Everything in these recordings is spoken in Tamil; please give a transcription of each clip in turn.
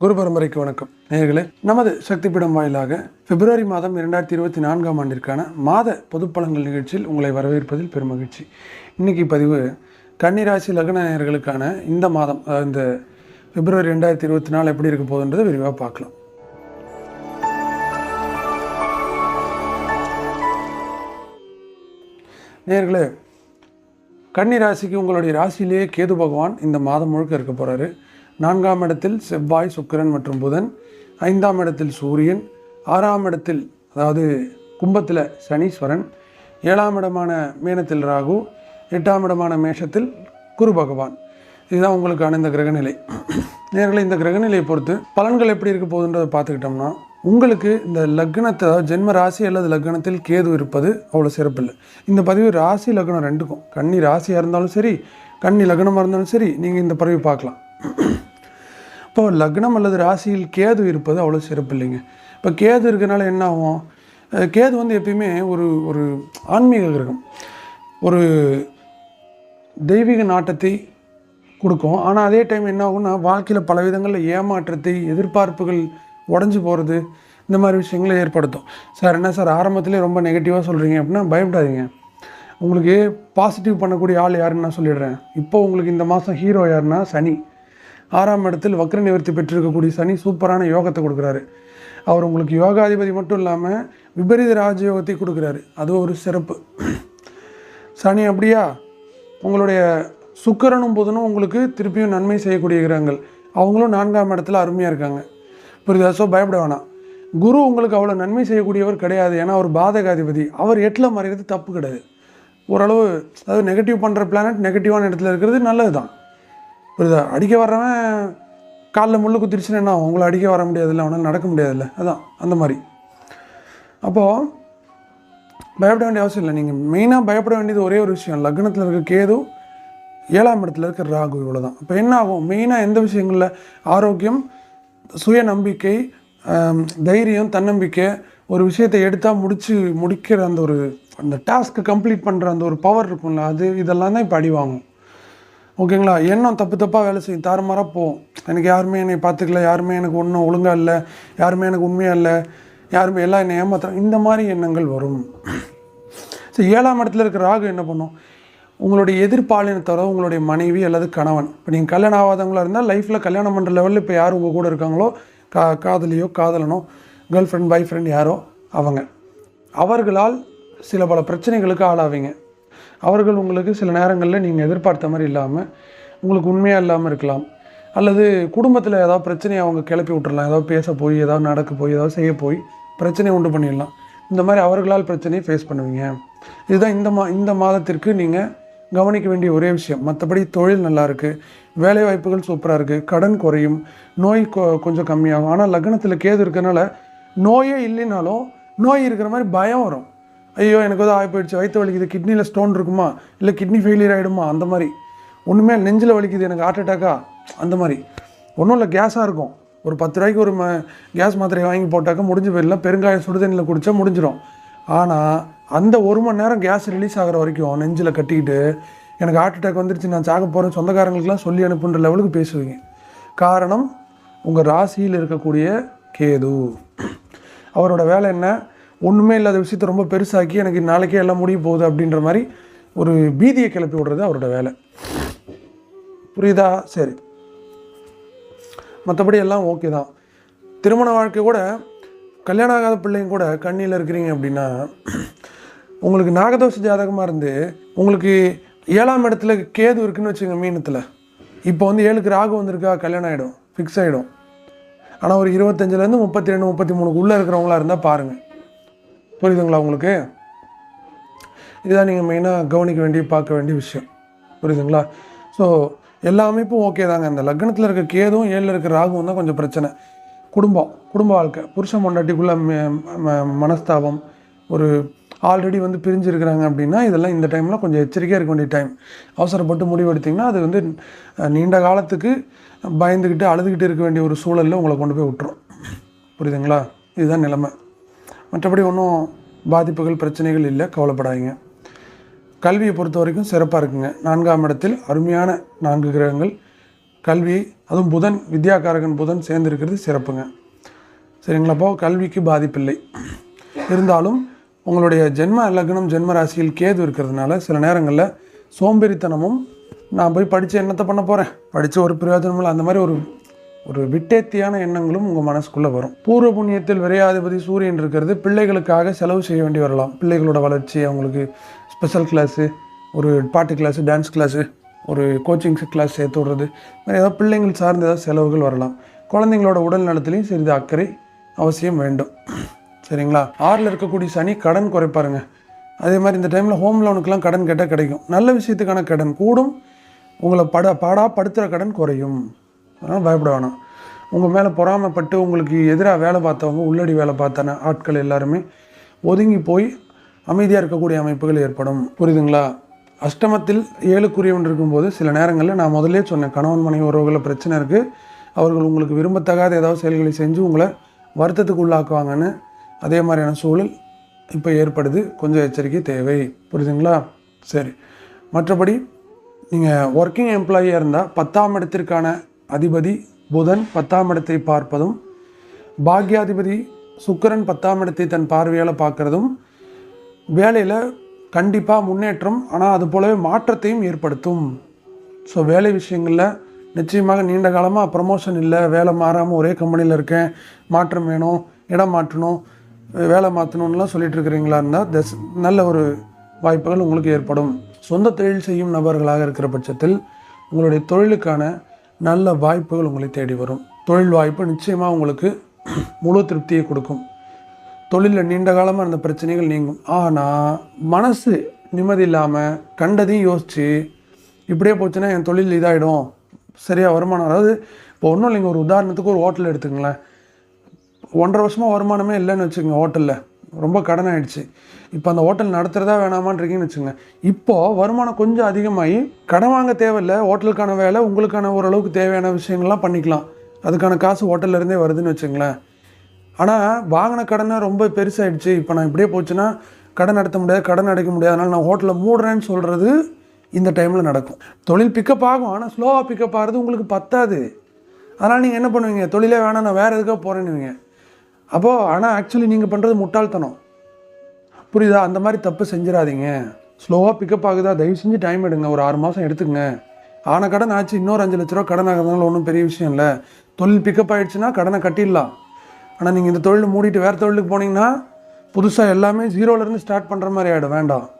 குரு பரம்பரைக்கு வணக்கம். நேர்களே நமது சக்தி பீடம் வாயிலாக பிப்ரவரி மாதம் இரண்டாயிரத்தி இருபத்தி நான்காம் ஆண்டிற்கான மாத பொதுப்பழங்கள் நிகழ்ச்சியில் உங்களை வரவேற்பதில் பெருமகிழ்ச்சி இன்னைக்கு பதிவு கன்னிராசி லக்ன நேர்களுக்கான இந்த மாதம் அதாவது இந்த பிப்ரவரி ரெண்டாயிரத்தி இருபத்தி நாலு எப்படி இருக்க போகுதுன்றதை விரிவாக பார்க்கலாம். நேர்களே கன்னி ராசிக்கு உங்களுடைய ராசியிலேயே கேது பகவான் இந்த மாதம் முழுக்க இருக்க போகிறாரு நான்காம் இடத்தில் செவ்வாய் சுக்கிரன் மற்றும் புதன் ஐந்தாம் இடத்தில் சூரியன் ஆறாம் இடத்தில் அதாவது கும்பத்தில் சனீஸ்வரன் ஏழாம் இடமான மீனத்தில் ராகு எட்டாம் இடமான மேஷத்தில் குரு பகவான். இதுதான் உங்களுக்கான இந்த கிரகநிலை. நேர்களை இந்த கிரகநிலையை பொறுத்து பலன்கள் எப்படி இருக்க போகுதுன்றதை பார்த்துக்கிட்டோம்னா உங்களுக்கு இந்த லக்னத்தை அதாவது ஜென்ம ராசி அல்லது லக்னத்தில் கேது இருப்பது அவ்வளோ சிறப்பில்லை இந்த பதிவு ராசி லக்னம் ரெண்டுக்கும். கன்னி ராசியாக இருந்தாலும் சரி கன்னி லக்னமாக இருந்தாலும் சரி நீங்கள் இந்த பதிவு பார்க்கலாம். இப்போ லக்னம் அல்லது ராசியில் கேது இருப்பது அவ்வளோ சிறப்பு இல்லைங்க. இப்போ கேது இருக்கிறனால என்ன ஆகும்? கேது வந்து எப்பயுமே ஒரு ஒரு ஆன்மீக கிரகம். ஒரு தெய்வீக நாட்டத்தை கொடுக்கும். ஆனால் அதே டைம் என்ன ஆகும்னா வாழ்க்கையில் பல விதங்களில் ஏமாற்றத்தை எதிர்பார்ப்புகள் உடஞ்சி போகிறது இந்த மாதிரி விஷயங்களை ஏற்படுத்தும். சார் என்ன சார் ஆரம்பத்திலே ரொம்ப நெகட்டிவாக சொல்கிறீங்க அப்படின்னா பயப்படாதீங்க. உங்களுக்கு பாசிட்டிவ் பண்ணக்கூடிய ஆள் யாருன்னு நான் சொல்லிடுறேன். இப்போ உங்களுக்கு இந்த மாதம் ஹீரோ யாருன்னா சனி. ஆறாம் இடத்தில் வக்ர நிவர்த்தி பெற்றிருக்கக்கூடிய சனி சூப்பரான யோகத்தை கொடுக்குறாரு. அவர் உங்களுக்கு யோகாதிபதி மட்டும் இல்லாமல் விபரீத ராஜயோகத்தை கொடுக்குறாரு. அது ஒரு சிறப்பு. சனி அப்படியா? உங்களுடைய சுக்கரனும் புதனும் உங்களுக்கு திருப்பியும் நன்மை செய்யக்கூடிய கிரகங்கள். அவங்களும் நான்காம் இடத்துல அருமையாக இருக்காங்க. புரியுதா? ஸோ பயப்பட வேணாம். குரு உங்களுக்கு அவ்வளோ நன்மை செய்யக்கூடியவர் கிடையாது. ஏன்னா அவர் பாதகாதிபதி. அவர் எட்டில் மறைகிறது தப்பு கிடையாது. ஓரளவு அதாவது நெகட்டிவ் பண்ணுற பிளானட் நெகட்டிவான இடத்துல இருக்கிறது நல்லது தான் புரியுதா? அடிக்க வர்றவன் காலில் முள்ளு குத்திருச்சுன்னா என்ன? ஆகும்? உங்களை அடிக்க வர முடியாதுல்ல அவனால் நடக்க முடியாதுல்ல. அதான் அந்த மாதிரி. அப்போது பயப்பட வேண்டிய அவசியம் இல்லை. நீங்கள் மெயினாக பயப்பட வேண்டியது ஒரே ஒரு விஷயம். லக்னத்தில் இருக்க கேது ஏழாம் இடத்துல இருக்க ராகு இவ்வளோதான் இப்போ என்ன ஆகும்? மெயினாக எந்த விஷயங்களில்? ஆரோக்கியம் சுய நம்பிக்கை தைரியம் தன்னம்பிக்கை ஒரு விஷயத்தை எடுத்தால் முடித்து முடிக்கிற அந்த ஒரு அந்த டாஸ்க்கு கம்ப்ளீட் பண்ணுற அந்த ஒரு பவர் இருக்கும்ல அது இதெல்லாம் தான் இப்போ அடி வாங்கும். ஓகேங்களா? எண்ணம் தப்பு தப்பாக வேலை செய்யும்? தாறுமாறாக போகும் எனக்கு யாருமே என்னை பார்த்துக்கல யாருமே எனக்கு ஒன்றும் ஒழுங்காக இல்லை யாருமே எனக்கு உண்மையாக இல்லை யாருமே எல்லாம் என்னை ஏமாத்துறாங்க இந்த மாதிரி எண்ணங்கள் வரும். சரி ஏழாம் இடத்துல இருக்கிற ராகு என்ன பண்ணும்? உங்களுடைய எதிர்பாலினத்தோட உங்களுடைய மனைவி அல்லது கணவன். இப்போ நீங்கள் கல்யாணம் ஆகாதவங்களாக இருந்தால் லைஃப்பில் கல்யாணம் பண்ணுற லெவலில் இப்போ யார் உங்கள் கூட இருக்காங்களோ கா காதலியோ காதலனோ கேர்ள் ஃப்ரெண்ட் பாய் ஃப்ரெண்ட் யாரோ அவங்க. அவர்களால் சில பல பிரச்சனைகளுக்கு ஆளாவீங்க. அவர்கள் உங்களுக்கு சில நேரங்களில் நீங்கள் எதிர்பார்த்த மாதிரி இல்லாமல் உங்களுக்கு உண்மையாக இல்லாமல் இருக்கலாம். அல்லது குடும்பத்தில் ஏதாவது பிரச்சனையை அவங்க கிளப்பி விட்டுறலாம். ஏதாவது பேச போய் ஏதாவது நடக்க போய் ஏதாவது செய்ய போய் பிரச்சனையை உண்டு பண்ணிடலாம். இந்த மாதிரி அவர்களால் பிரச்சனையை ஃபேஸ் பண்ணுவீங்க. இதுதான் இந்த மா இந்த மாதத்திற்கு நீங்கள் கவனிக்க வேண்டிய ஒரே விஷயம். மற்றபடி தொழில் நல்லா இருக்குது வேலை வாய்ப்புகள் சூப்பராக இருக்குது கடன் குறையும். நோய் கொ- கொஞ்சம் கம்மியாகும். ஆனால் லக்னத்தில் கேது இருக்கிறனால நோயே இல்லைனாலும் நோய் இருக்கிற மாதிரி பயம் வரும். ஐயோ எனக்கு ஏதோ ஆகி போயிடுச்சு. வயிற்று வலிக்குது. கிட்னியில் ஸ்டோன் இருக்குமா? இல்லை கிட்னி ஃபெயிலியர் ஆகிடுமா அந்த மாதிரி. ஒன்றுமே நெஞ்சில் வலிக்குது. எனக்கு ஹார்ட் அட்டாக்கா அந்த மாதிரி. ஒன்றும் இல்லை. கேஸாக இருக்கும். ஒரு பத்து ரூபாய்க்கு ஒரு ம கேஸ் மாத்திரையை வாங்கி போட்டாக்க முடிஞ்சு போயிடலாம். பெருங்காயம் சுடுதண்ணியில் குடித்தா முடிஞ்சிடும் ஆனால் அந்த ஒரு மணி நேரம் கேஸ் ரிலீஸ் ஆகிற வரைக்கும் நெஞ்சில் கட்டிக்கிட்டு எனக்கு ஹார்ட் அட்டாக் வந்துருச்சு நான் சாக போகிறேன் சொந்தக்காரங்களுக்குலாம் சொல்லி அனுப்புன்ற லெவலுக்கு பேசுவீங்க. காரணம் உங்கள் ராசியில் இருக்கக்கூடிய கேது. அவரோட வேலை என்ன? ஒன்றுமே இல்லாத விஷயத்த ரொம்ப பெருசாக்கி எனக்கு நாளைக்கே எல்லாம் முடிய போகுது அப்படின்ற மாதிரி ஒரு பீதியை கிளப்பி விடுறது அவரோட வேலை. புரியுதா? சரி. மற்றபடி எல்லாம் ஓகே தான். திருமண வாழ்க்கை கூட கல்யாணம் ஆகாத பிள்ளைங்க கூட கண்ணியில் இருக்கிறீங்க அப்படின்னா உங்களுக்கு நாகதோஷ ஜாதகமாக இருந்து உங்களுக்கு ஏழாம் இடத்துல கேது இருக்குன்னு வச்சுங்க மீனத்தில். இப்போ வந்து ஏழுக்கு ராகு வந்திருக்கா கல்யாணம் ஆகிடும் ஃபிக்ஸ் ஆகிடும் ஆனால் ஒரு இருபத்தஞ்சிலேருந்து முப்பத்தி ரெண்டு முப்பத்தி மூணுக்கு உள்ளே இருக்கிறவங்களா இருந்தால் பாருங்கள் புரியுதுங்களா உங்களுக்கு? இதுதான் நீங்கள் மெயினாக கவனிக்க வேண்டிய பார்க்க வேண்டிய விஷயம். புரியுதுங்களா? ஸோ எல்லா அமைப்பும் ஓகே தாங்க. இந்த லக்னத்தில் இருக்க கேதும் ஏழில் இருக்க ராகுவும் தான் கொஞ்சம் பிரச்சனை. குடும்பம் குடும்ப வாழ்க்கை. புருஷன் மண்டாட்டிக்குள்ளே மனஸ்தாபம். ஒரு ஆல்ரெடி வந்து பிரிஞ்சிருக்கிறாங்க அப்படின்னா இதெல்லாம் இந்த டைமில் கொஞ்சம் எச்சரிக்கையாக இருக்க வேண்டிய டைம் அவசரப்பட்டு முடிவெடுத்திங்கன்னா அது வந்து நீண்ட காலத்துக்கு பயந்துக்கிட்டு அழுதுகிட்டு இருக்க வேண்டிய ஒரு சூழலில் உங்களை கொண்டு போய் விட்டுரும். புரியுதுங்களா? இதுதான் நிலைமை. மற்றபடி ஒன்றும் பாதிப்புகள் பிரச்சனைகள் இல்லை. கவலைப்படாதீங்க. கல்வியை பொறுத்த வரைக்கும் சிறப்பாக இருக்குங்க. நான்காம் இடத்தில் அருமையான நான்கு கிரகங்கள். கல்வி அதுவும் புதன் வித்யாகாரகன் புதன் சேர்ந்துருக்கிறது சிறப்புங்க. சரிங்களாப்போ கல்விக்கு பாதிப்பில்லை. இருந்தாலும் உங்களுடைய ஜென்ம லக்னம் ஜென்ம ராசியில் கேது இருக்கிறதுனால சில நேரங்களில் சோம்பேறித்தனமும் நான் போய் படித்து என்னத்தை பண்ண போகிறேன் படித்து ஒரு பிரயோஜனம் இல்லை. அந்த மாதிரி ஒரு ஒரு விட்டேத்தியான எண்ணங்களும் உங்கள் மனசுக்குள்ளே வரும். பூர்வ புண்ணியத்தில் விரையாதிபதி சூரியன் இருக்கிறது பிள்ளைகளுக்காக செலவு செய்ய வேண்டி வரலாம். பிள்ளைகளோட வளர்ச்சி அவங்களுக்கு ஸ்பெஷல் கிளாஸு ஒரு பாட்டு கிளாஸு டான்ஸ் கிளாஸு ஒரு கோச்சிங் கிளாஸ் சேர்த்து விடுறது. மாதிரி ஏதாவது பிள்ளைங்கள் சார்ந்த ஏதாவது செலவுகள் வரலாம். குழந்தைங்களோட உடல் நலத்திலையும் சிறிது அக்கறை அவசியம் வேண்டும். சரிங்களா? ஆறில் இருக்கக்கூடிய சனி கடன் குறைப்பாருங்க. அதே மாதிரி இந்த டைமில் ஹோம் லோனுக்கெலாம் கடன் கேட்டால் கிடைக்கும். நல்ல விஷயத்துக்கான கடன் கூடும். உங்களை பட பாடா படுத்துகிற கடன் குறையும். அதனால் பயப்பட வேணாம். உங்கள் மேலே பொறாமைப்பட்டு உங்களுக்கு எதிராக வேலை பார்த்தவங்க உள்ளடி வேலை பார்த்தான ஆட்கள் எல்லாருமே ஒதுங்கி போய் அமைதியாக இருக்கக்கூடிய அமைப்புகள் ஏற்படும். புரியுதுங்களா? அஷ்டமத்தில் ஏழுக்குரியவன் இருக்கும்போது சில நேரங்களில் நான் முதல்லே சொன்னேன் கணவன் மனைவி உறவுகளில் பிரச்சனை இருக்குது அவர்கள் உங்களுக்கு விரும்பத்தகாத ஏதாவது செயல்களை செஞ்சு உங்களை வருத்தத்துக்கு உள்ளாக்குவாங்கன்னு அதே மாதிரியான சூழல் இப்போ ஏற்படுது. கொஞ்சம் எச்சரிக்கை தேவை. புரியுதுங்களா? சரி. மற்றபடி நீங்கள் ஒர்க்கிங் எம்ப்ளாயியாக இருந்தால் பத்தாம் இடத்திற்கான அதிபதி புதன் பத்தாம் இடத்தை பார்ப்பதும் பாக்யாதிபதி சுக்கரன் பத்தாம் இடத்தை தன் பார்வையால் பார்க்குறதும் வேலையில் கண்டிப்பாக முன்னேற்றம் ஆனால் அது போலவே மாற்றத்தையும் ஏற்படுத்தும். ஸோ வேலை விஷயங்களில் நிச்சயமாக நீண்ட காலமாக ப்ரமோஷன் இல்லை வேலை மாறாமல் ஒரே கம்பெனியில் இருக்கேன் மாற்றம் வேணும் இடம் மாற்றணும் வேலை மாற்றணும்லாம் சொல்லிட்டு இருக்கிறீங்களா இருந்தால் தஸ் நல்ல ஒரு வாய்ப்புகள் உங்களுக்கு ஏற்படும். சொந்த தொழில் செய்யும் நபர்களாக இருக்கிற பட்சத்தில் உங்களுடைய தொழிலுக்கான நல்ல வாய்ப்புகள் உங்களை தேடி வரும். தொழில் வாய்ப்பு நிச்சயமாக உங்களுக்கு முழு திருப்தியை கொடுக்கும். தொழிலில் நீண்ட காலமாக இருந்த பிரச்சனைகள் நீங்கும். ஆனால் மனசு நிம்மதி இல்லாமல் கண்டதையும் யோசித்து இப்படியே போச்சுன்னா என் தொழில் இதாகிடும் சரியாக வருமானம் அதாவது இப்போ ஒன்றும் இல்லைங்க ஒரு உதாரணத்துக்கு ஒரு ஹோட்டல் எடுத்துங்களேன் ஒன்றரை வருஷமாக வருமானமே இல்லைன்னு வச்சுக்கோங்க ஹோட்டலில். ரொம்ப கடன் ஆகிடுச்சு இப்போ அந்த ஹோட்டல் நடத்துகிறதா வேணாமான்றீங்கன்னு வச்சுங்க இப்போது வருமானம் கொஞ்சம் அதிகமாகி கடன் வாங்க தேவையில்லை ஹோட்டலுக்கான வேலை உங்களுக்கான ஓரளவுக்கு தேவையான விஷயங்கள்லாம் பண்ணிக்கலாம். அதுக்கான காசு ஹோட்டல்லேருந்தே வருதுன்னு வச்சுங்களேன் ஆனால் வாங்கின கடனை ரொம்ப பெருசாகிடுச்சு இப்போ நான் இப்படியே போச்சுன்னா கடன் நடத்த முடியாது கடன் அடைக்க முடியாது. அதனால் நான் ஹோட்டலில் மூடுறேன்னு சொல்கிறது இந்த டைமில் நடக்கும். தொழில் பிக்கப் ஆகும் ஆனால் ஸ்லோவாக பிக்கப் ஆகிறது உங்களுக்கு பத்தாது. அதனால் நீங்கள் என்ன பண்ணுவீங்க? தொழிலே வேணாம் நான் வேறு எதுக்காக போகிறேன்னுவீங்க அப்போது ஆனால் ஆக்சுவலி நீங்கள் பண்ணுறது முட்டாள்தனம். புரியுதா? அந்த மாதிரி தப்பு செஞ்சிடாதீங்க ஸ்லோவாக பிக்கப் ஆகுதா? தயவு செஞ்சு டைம் எடுங்க. ஒரு ஆறு மாதம் எடுத்துக்கங்க. ஆன கடன் ஆச்சு. இன்னொரு அஞ்சு லட்ச ரூபா கடன் ஆகிறதுனால ஒன்றும் பெரிய விஷயம் இல்லை. தொழில் பிக்கப் ஆகிடுச்சுன்னா கடனை கட்டிடலாம். ஆனால் நீங்கள் இந்த தொழில் மூடிட்டு வேறு தொழிலுக்கு போனீங்கன்னா புதுசாக எல்லாமே ஜீரோலேருந்து ஸ்டார்ட் பண்ணுற மாதிரி ஆகிடும் வேண்டாம்.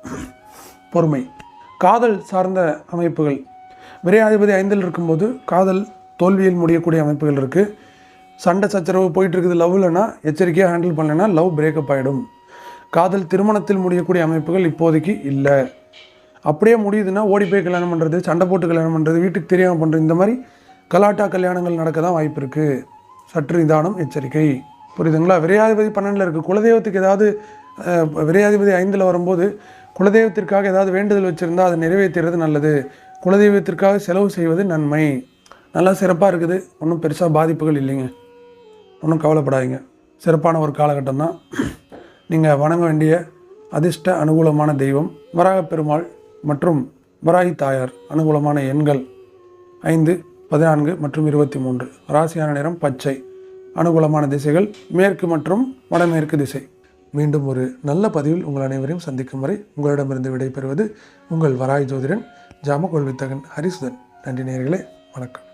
பொறுமை. காதல் சார்ந்த அமைப்புகள். விரையாதிபதி ஐந்தில் இருக்கும்போது காதல் தோல்வியில் முடியக்கூடிய அமைப்புகள் இருக்குது சண்டை சச்சரவு போயிட்டு இருக்குது லவ்லனா எச்சரிக்கையாக ஹேண்டில் பண்ணலைன்னா லவ் பிரேக்கப் ஆகிடும் காதல் திருமணத்தில் முடியக்கூடிய அமைப்புகள் இப்போதைக்கு இல்லை. அப்படியே முடியுதுன்னா ஓடி போய் கல்யாணம் பண்ணுறது சண்டை போட்டு கல்யாணம் பண்ணுறது வீட்டுக்கு தெரியாமல் பண்ணுறது இந்த மாதிரி கலாட்டா கல்யாணங்கள் நடக்க தான் வாய்ப்பு இருக்குது சற்று நிதானம் எச்சரிக்கை. புரியுதுங்களா? விரையாதிபதி பன்னெண்டில் இருக்குது குலதெய்வத்துக்கு ஏதாவது விரையாதிபதி ஐந்தில் வரும்போது குலதெய்வத்திற்காக ஏதாவது வேண்டுதல் வச்சுருந்தா அதை நிறைவேற்றுறது நல்லது. குலதெய்வத்திற்காக செலவு செய்வது நன்மை. நல்லா சிறப்பாக இருக்குது. ஒன்றும் பெருசாக பாதிப்புகள் இல்லைங்க. ஒன்றும் கவலைப்படாதீங்க. சிறப்பான ஒரு காலகட்டம் தான் நீங்கள் வணங்க வேண்டிய அதிர்ஷ்ட அனுகூலமான தெய்வம் வராகப் பெருமாள் மற்றும் வராகி தாயார் அனுகூலமான எண்கள் ஐந்து பதினான்கு மற்றும் இருபத்தி மூன்று. ராசியான நிறம் பச்சை. அனுகூலமான திசைகள் மேற்கு மற்றும் வடமேற்கு திசை. மீண்டும் ஒரு நல்ல பதிவில் உங்கள் அனைவரையும் சந்திக்கும் வரை உங்களிடமிருந்து விடைபெறுவது உங்கள் வராய் ஜோதிடன் ஜாமகோல்வித்தகன் ஹரிசுதன். நன்றி நேர்களே வணக்கம்.